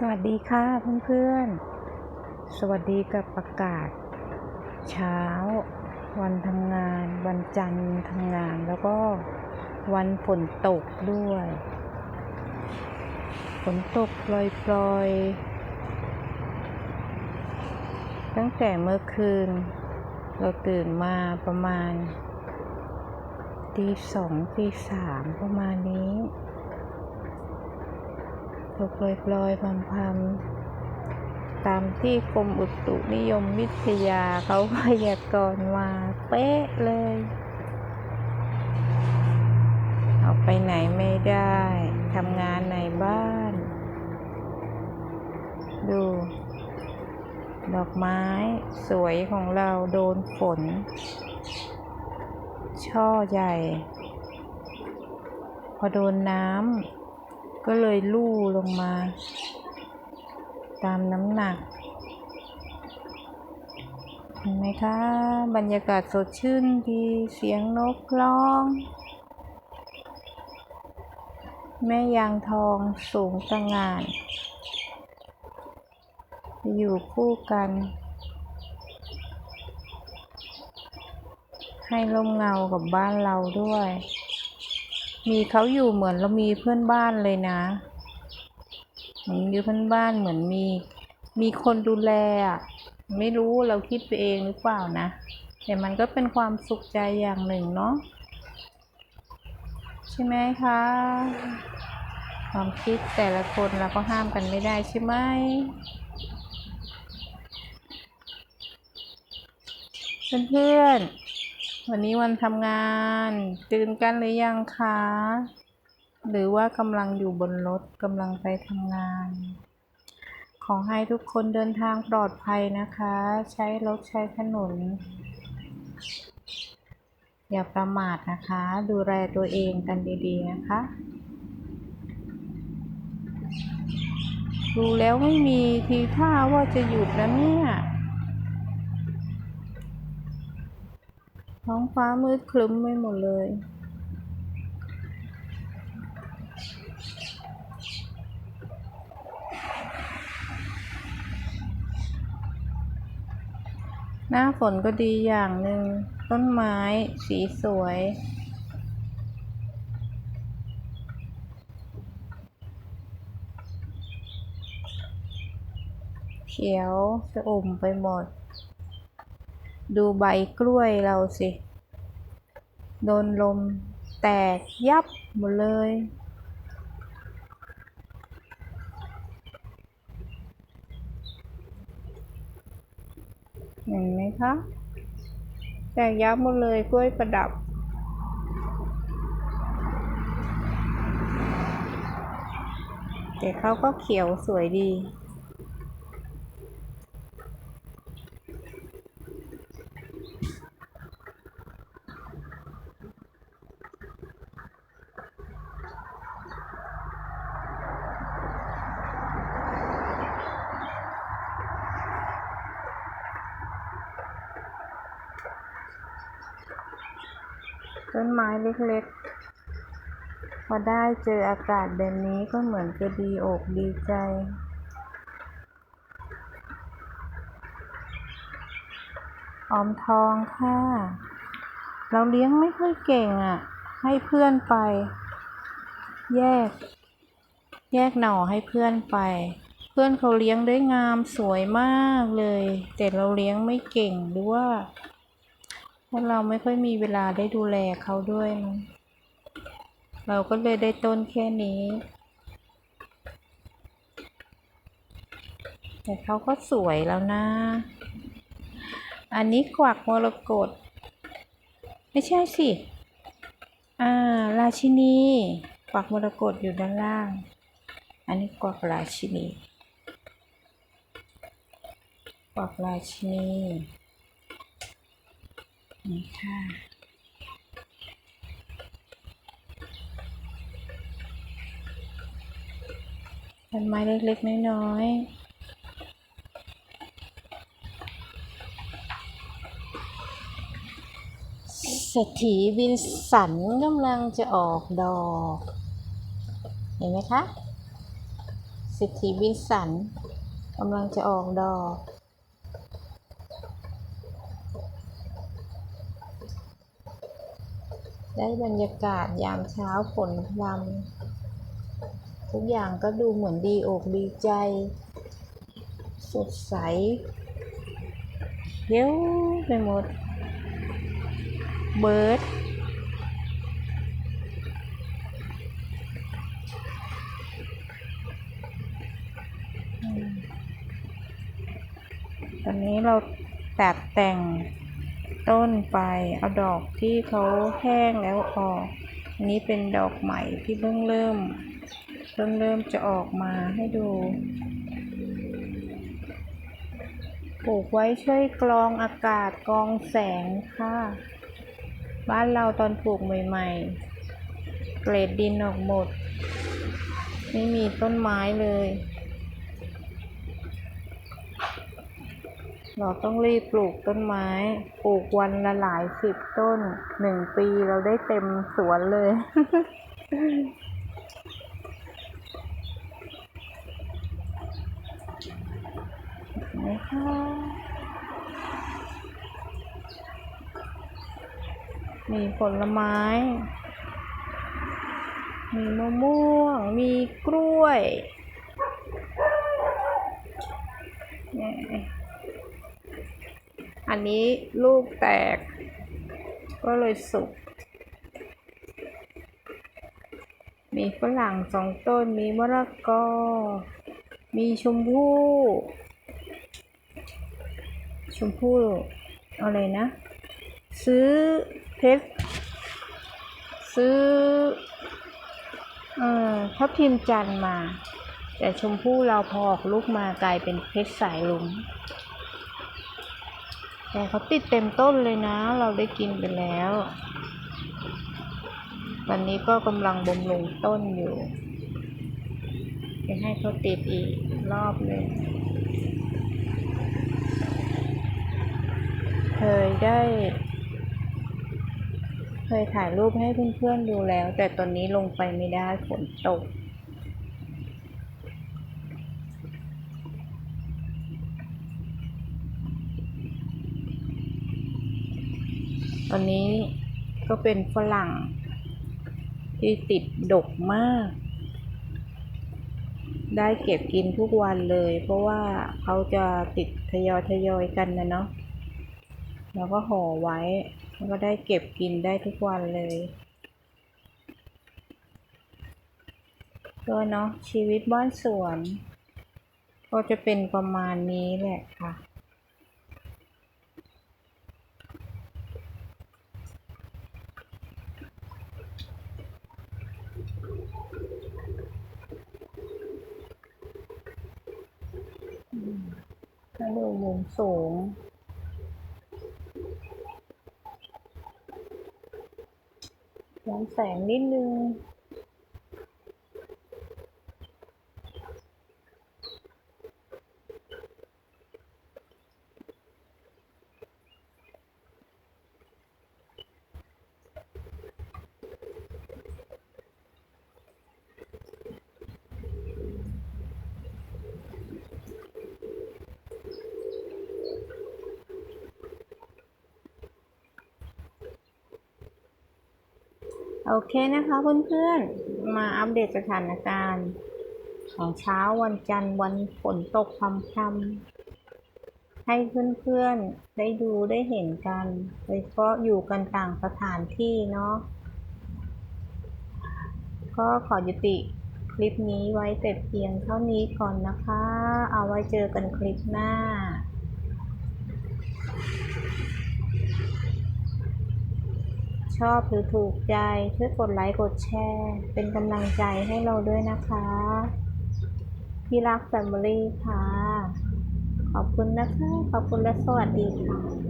สวัสดีค่ะเพื่อนๆ สวัสดีกับอากาศ เช้า วันทำงาน วันจันทร์ทำงานแล้วก็วันฝนตกด้วยฝนตกปล่อยๆ ตั้งแต่เมื่อคืน เราตื่นมาประมาณตีสองตีสามประมาณนี้ ตกปล่อยๆพรำๆตามที่กรมอุตุนิยมวิทยาเขาพยากรณ์มาเป๊ะเลย ออกไปไหนไม่ได้ทำงานในบ้าน ดู ดอกไม้สวยของเราโดนฝน ช่อใหญ่ พอโดนน้ำ ก็เลยลู่ลงมา ตามน้ำหนักเห็นไหมคะบรรยากาศสดชื่นดีเสียงนกร้อง แม่ยางทองสูงตะงานอยู่คู่กัน ให้ลมเงากับบ้านเราด้วย มีเขาอยู่เหมือนเรามีเพื่อนบ้านเลยนะเหมือนมีเพื่อนบ้านเหมือนมี มีคนดูแลอะไม่รู้เราคิดไปเองหรือเปล่านะแต่มันก็เป็นความสุขใจอย่างหนึ่งเนาะใช่ไหมคะ ความคิดแต่ละคนเราก็ห้ามกันไม่ได้ใช่ไหมเพื่อนๆ วันนี้วันทำงาน ตื่นกันหรือยังคะ หรือว่ากำลังอยู่บนรถกำลังไปทำงาน ขอให้ทุกคนเดินทางปลอดภัยนะคะ ใช้รถใช้ถนน อย่าประมาทนะคะ ดูแลตัวเองกันดีๆนะคะ ดูแล้วไม่มีทีท่าว่าจะหยุดแล้วเนี่ย ท้องฟ้ามืดครึ้มไปหมดเลย หน้าฝนก็ดีอย่างหนึ่ง ต้นไม้สีสวยเขียวสะอุ่มไปหมด ดูใบกล้วยเราสิ โดนลมแตกยับหมดเลย เห็นไหมคะ แตกยับหมดเลยกล้วยประดับ แต่เขาก็เขียวสวยดี ต้นไม้เล็กๆ พอได้เจออากาศแบบนี้ก็เหมือนจะดีอกดีใจ ออมทองค่ะ เราเลี้ยงไม่ค่อยเก่งอะ ให้เพื่อนไป แยก แยกหน่อให้เพื่อนไป เพื่อนเขาเลี้ยงได้งามสวยมากเลย แต่เราเลี้ยงไม่เก่งหรือว่า พราะเราไม่ค่อยมีเวลาได้ดูแลเขาด้วยมั้งเราก็เลยได้ต้นแค่นี้ แต่เขาก็สวยแล้วนะ อันนี้กวักมรกตไม่ใช่สิ อ่า ราชินีกวักมรกตอยู่ด้านล่าง อันนี้กวักราชินีกวักราชินี นี่ค่ะต้นไม้เล็กๆ น้อยๆเศรษฐีวินสันกำลังจะออกดอก เห็นไหมคะสิทธิวิสันกำลังจะออกดอก ได้บรรยากาศยามเช้าฝนพรำทุกอย่างก็ดูเหมือนดีอกดีใจ สดใสเย้วไปหมด เบิร์ดตอนนี้เราตัดแต่ง ต้นไปเอาดอกที่เขาแห้งแล้วออกอันนี้เป็นดอกใหม่ที่เพิ่งเริ่มเพิ่งเริ่มจะออกมาให้ดูปลูกไว้ช่วยกรองอากาศกรองแสงค่ะ บ้านเราตอนปลูกใหม่ ๆ เกรดดินออกหมด ไม่มีต้นไม้เลย เราต้องรีบปลูกต้นไม้ ปลูกวันละหลายสิบต้น หนึ่งปีเราได้เต็มสวนเลยนะคะมีผลไม้ มีมะม่วง มีกล้วย อันนี้ลูกแตก ก็เลยสุก มีฝรั่งสองต้น มีมะละกอ มีชมพู่ ชมพู่อะไรนะ ซื้อเพชรซื้อเอ่อทับทิมจันมา แต่ชมพู่เราพอออกลูกมากลายเป็นเพชรสายลุง แต่เขาติดเต็มต้นเลยนะ เราได้กินไปแล้ว วันนี้ก็กำลังบำรุงต้นอยู่จะให้เขาติดอีกรอบหนึ่งเคยได้ เคยถ่ายรูปให้เพื่อนๆดูแล้ว แต่ตอนนี้ลงไปไม่ได้ฝนตก อนนี้ก็เป็นฝรั่ง ที่ติดดกมาก ได้เก็บกินทุกวันเลย เพราะว่าเขาจะติดทยอยทยอยๆกันนะเนาะแล้วก็ห่อไว้แล้วก็ได้เก็บกินได้ทุกวันเลย ก็เนาะชีวิตบ้านสวน ก็จะเป็นประมาณนี้แหละค่ะ ให้ดูมุมสูง ย้อนแสงนิดนึง โอเคนะคะเพื่อนๆ มาอัปเดตสถานการณ์ ของเช้าวันจันทร์วันฝนตกพรำๆให้เพื่อนๆ ได้ดูได้เห็นกันโดยเฉพาะอยู่กันต่างสถานที่เนาะก็ขอยุติคลิปนี้ไว้แต่เพียงเท่านี้ก่อนนะคะ เอาไว้เจอกันคลิปหน้า ชอบหรือถูกใจ ช่วยกดไลค์กดแชร์ เป็นกำลังใจให้เราด้วยนะคะ พี่รักแฟมิลี่ค่ะ ขอบคุณนะคะ ขอบคุณและสวัสดีค่ะ